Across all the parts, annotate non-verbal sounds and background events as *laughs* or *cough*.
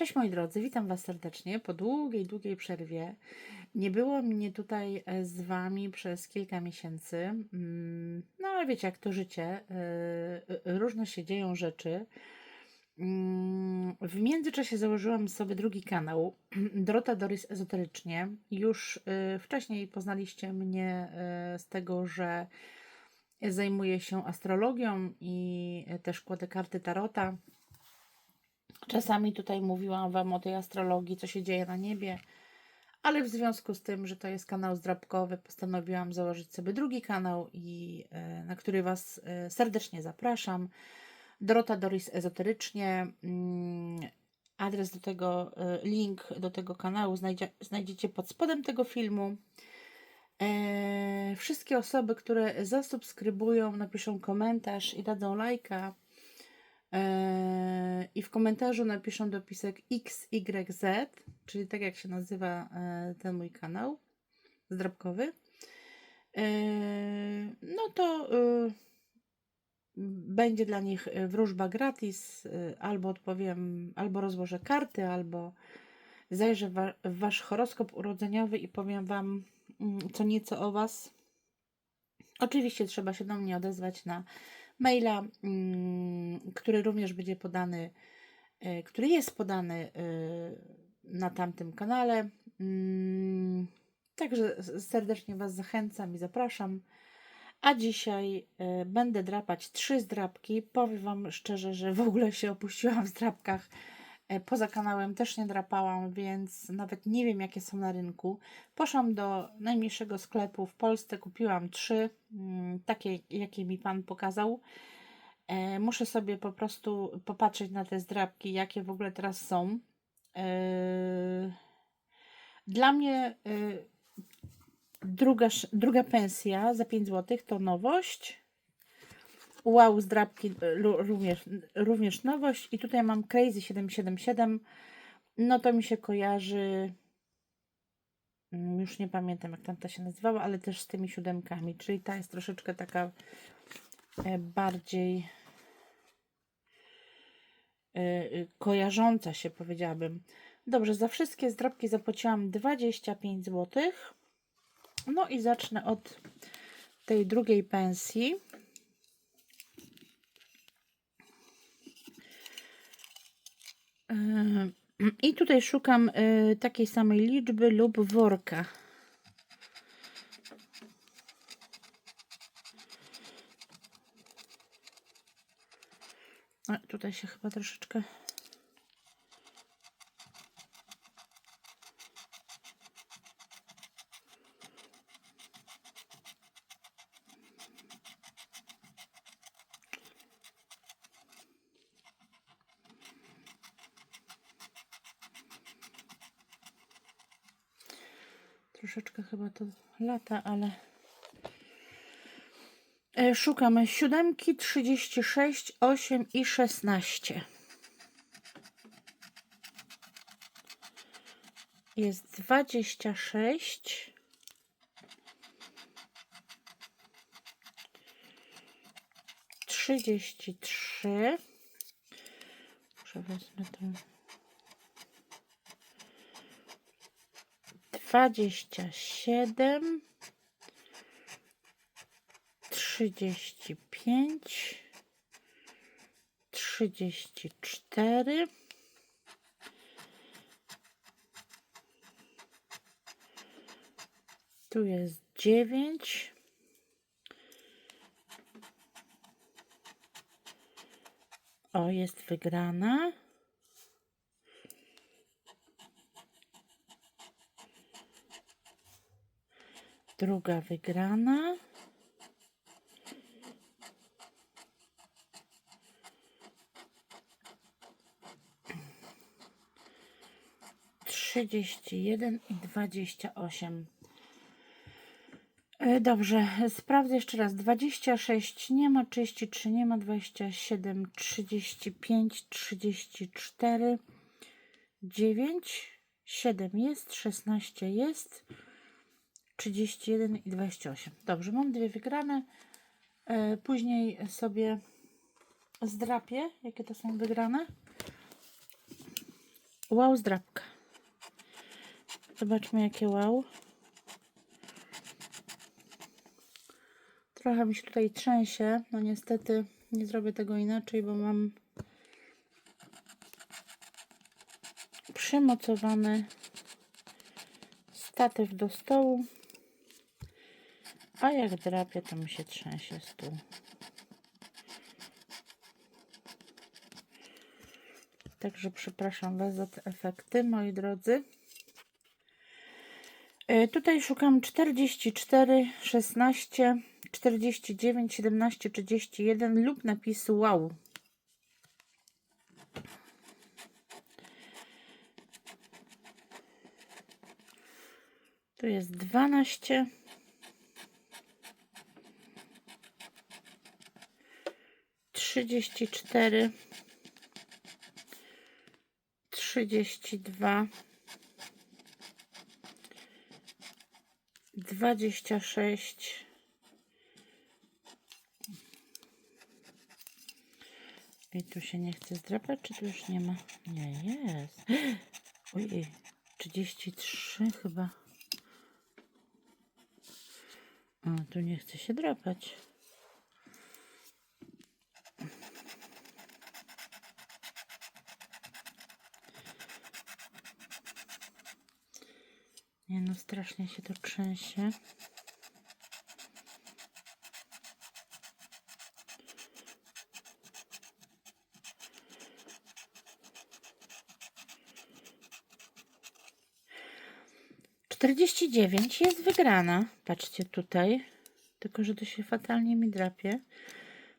Cześć moi drodzy, witam Was serdecznie po długiej, długiej przerwie. Nie było mnie tutaj e, z Wami przez kilka miesięcy. Mm, No ale wiecie, jak to życie, e, e, różne się dzieją rzeczy. Mm, W międzyczasie założyłam sobie drugi kanał, *clears throat* Dorota Doris Ezoterycznie. Już wcześniej poznaliście mnie z tego, że zajmuję się astrologią i też kładę karty Tarota. Czasami tutaj mówiłam Wam o tej astrologii, co się dzieje na niebie, ale w związku z tym, że to jest kanał zdrabkowy, postanowiłam założyć sobie drugi kanał, i, e, na który Was e, serdecznie zapraszam. Dorota Doris Ezoterycznie. Mm, Adres do tego, e, link do tego kanału znajdzie, znajdziecie pod spodem tego filmu. Wszystkie osoby, które zasubskrybują, napiszą komentarz i dadzą lajka, I w komentarzu napiszą dopisek XYZ, czyli tak jak się nazywa e, ten mój kanał zdrabkowy. E, No to e, będzie dla nich e, wróżba gratis, e, albo odpowiem, albo rozłożę karty, albo zajrzę w wasz horoskop urodzeniowy i powiem wam mm, co nieco o was. Oczywiście trzeba się do mnie odezwać na maila, mm, który również będzie podany, e, który jest podany e, na tamtym kanale. Mm, Także serdecznie Was zachęcam i zapraszam. A dzisiaj e, będę drapać trzy zdrapki. Powiem Wam szczerze, że w ogóle się opuściłam w zdrapkach. E, Poza kanałem też nie drapałam, więc nawet nie wiem, jakie są na rynku. Poszłam do najmniejszego sklepu w Polsce, kupiłam trzy, mm, takie, jakie mi pan pokazał. E, muszę sobie po prostu popatrzeć na te zdrabki, jakie w ogóle teraz są. E, dla mnie druga, druga pensja za 5 zł to nowość. Wow, zdrabki e, lu- również, również nowość. I tutaj mam Crazy 777. No to mi się kojarzy. mm, Już nie pamiętam, jak tamta się nazywała, ale też z tymi siódemkami. Czyli ta jest troszeczkę taka e, bardziej e, e, kojarząca się, powiedziałabym. Dobrze, za wszystkie zdrabki zapłaciłam 25 zł. No i zacznę od tej drugiej pensji. *clears throat* I tutaj szukam y, takiej samej liczby lub worka. A, tutaj się chyba troszeczkę. Troszeczkę chyba to lata, ale. E, Szukamy siódemki, 36, 8 i 16. Jest 26. Trzydzieści trzy. Może wezmę tą. Dwadzieścia siedem. Trzydzieści pięć. Trzydzieści cztery. Tu jest dziewięć. O, jest wygrana. Druga wygrana. Trzydzieści jeden i dwadzieścia osiem. E, Dobrze, sprawdzę jeszcze raz. 26 nie ma, 33 nie ma, 27, 35, 34, 9, 7 jest, 16 jest, 31 i 28. Dobrze, mam dwie wygrane. E, Później sobie zdrapię, jakie to są wygrane. wow zdrabka. Zobaczmy jakie wow. Trochę mi się tutaj trzęsie. No niestety nie zrobię tego inaczej, bo mam przymocowany statyw do stołu. A jak drapię, to mi się trzęsie stół. Także przepraszam Was za te efekty, moi drodzy. E, Tutaj szukam 44, 16, 49, 17, 31 lub napisu wow. Tu jest 12. Trzydzieści cztery, trzydzieści dwa, dwadzieścia sześć, i tu się nie chce zdrapać, czy tu już nie ma? Nie, jest. *gasps* Ojej, trzydzieści trzy chyba. A, tu nie chce się drapać. Nie no, strasznie się to trzęsie. Czterdzieści dziewięć jest wygrana. Patrzcie tutaj. Tylko, że to się fatalnie mi drapie.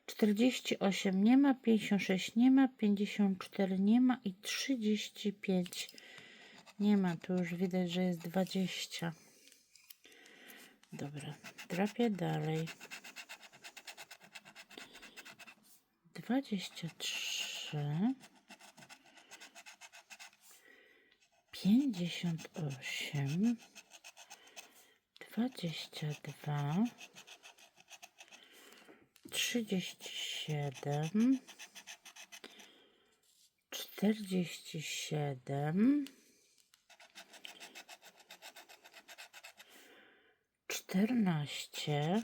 48 nie ma, 56 nie ma, 54 nie ma i 35 nie ma. Tu już widać, że jest 20. Dobra, drapię dalej. 23 58 22 37 47 14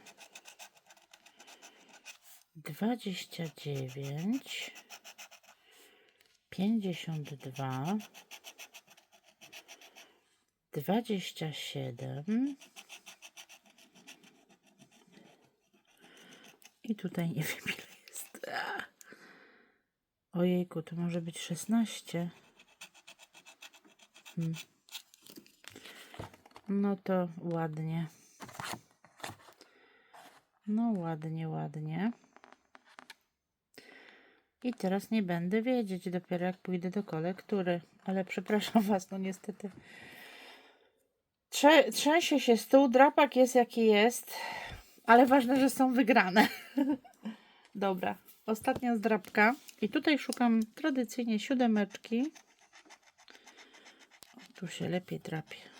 29 52 27 i tutaj nie wiem ile jest. Ojejku, to może być 16. Hmm. No to ładnie. No ładnie, ładnie. I teraz nie będę wiedzieć, dopiero jak pójdę do kolektury. Ale *laughs* przepraszam Was, no niestety. Trze trzęsie się stół, drapak jest jaki jest, ale ważne, że są wygrane. *laughs* Dobra, ostatnia zdrabka. I tutaj szukam tradycyjnie siódemeczki. O, tu się lepiej drapie.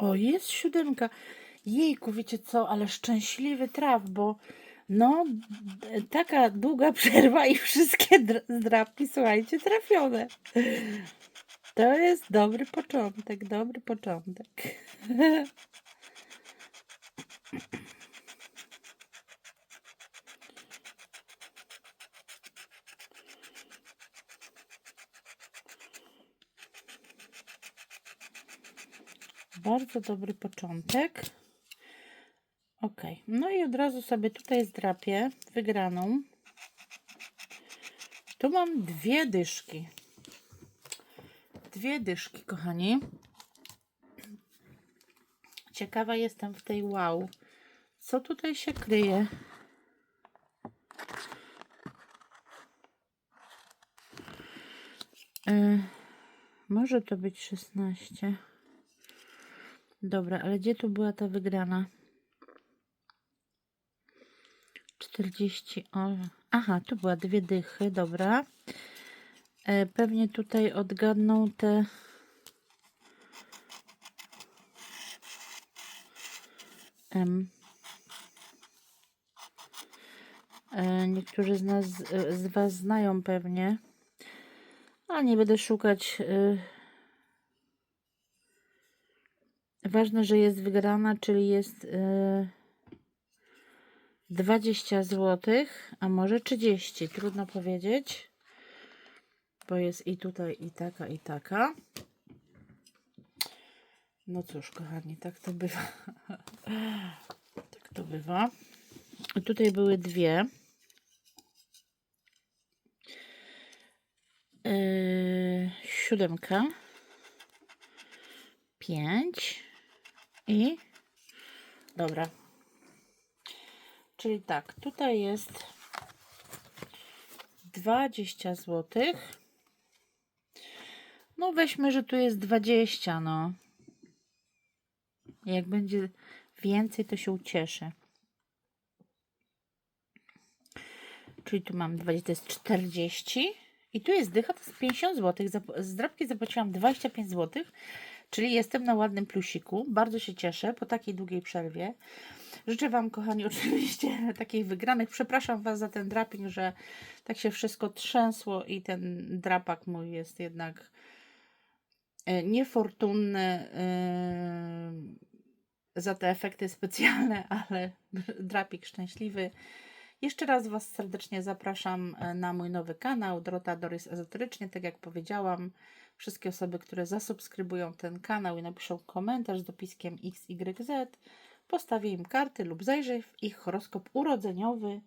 O, jest siódemka. Jejku, wiecie co, ale szczęśliwy traf, bo no, taka długa *laughs* przerwa i wszystkie dr- zdrapki, słuchajcie, trafione. To jest dobry początek, dobry początek. *laughs* Bardzo dobry początek. Ok, no i od razu sobie tutaj zdrapię wygraną. Tu mam dwie dyszki. Dwie dyszki, kochani. Ciekawa jestem w tej wow. Co tutaj się kryje? E, może to być 16. Dobra, ale gdzie tu była ta wygrana? 40. O, aha, tu była dwie dychy, dobra. E, pewnie tutaj odgadną te. Em. E, niektórzy z nas, e, z Was znają pewnie. A nie będę szukać. y. Ważne, że jest wygrana, czyli jest y, 20 zł, a może 30. Trudno powiedzieć, bo jest i tutaj, i taka, i taka. No cóż, kochani, tak to bywa. *laughs* tak to bywa. I tutaj były dwie. Yy, siódemka, pięć i dobra. Czyli tak, tutaj jest 20 zł. No weźmy, że tu jest 20, no. Jak będzie więcej, to się ucieszę. Czyli tu mam 20, to jest 40. I tu jest dycha, to jest 50 zł. Z drapki zapłaciłam 25 zł, czyli jestem na ładnym plusiku. Bardzo się cieszę po takiej długiej przerwie. Życzę Wam, kochani, *laughs* oczywiście takich wygranych. Przepraszam Was za ten draping, że tak się wszystko trzęsło i ten drapak mój jest jednak e, niefortunny e, za te efekty specjalne, *laughs* ale drapik szczęśliwy. Jeszcze raz Was serdecznie zapraszam e, na mój nowy kanał Dorota Doris Ezoterycznie. Tak jak powiedziałam, wszystkie osoby, które zasubskrybują ten kanał i napiszą komentarz z dopiskiem XYZ, postawię im karty lub zajrzę w ich horoskop urodzeniowy.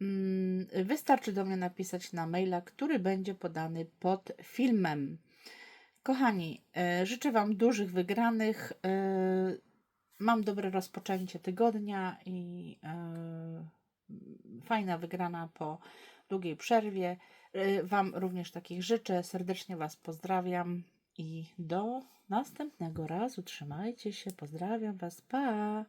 Mm, Wystarczy do mnie napisać na maila, który będzie podany pod filmem. Kochani, e, życzę Wam dużych wygranych. e, Mam dobre rozpoczęcie tygodnia i e, fajna wygrana po długiej przerwie. Y, Wam również takich życzę. Serdecznie Was pozdrawiam i do następnego razu. Trzymajcie się. Pozdrawiam Was. Pa!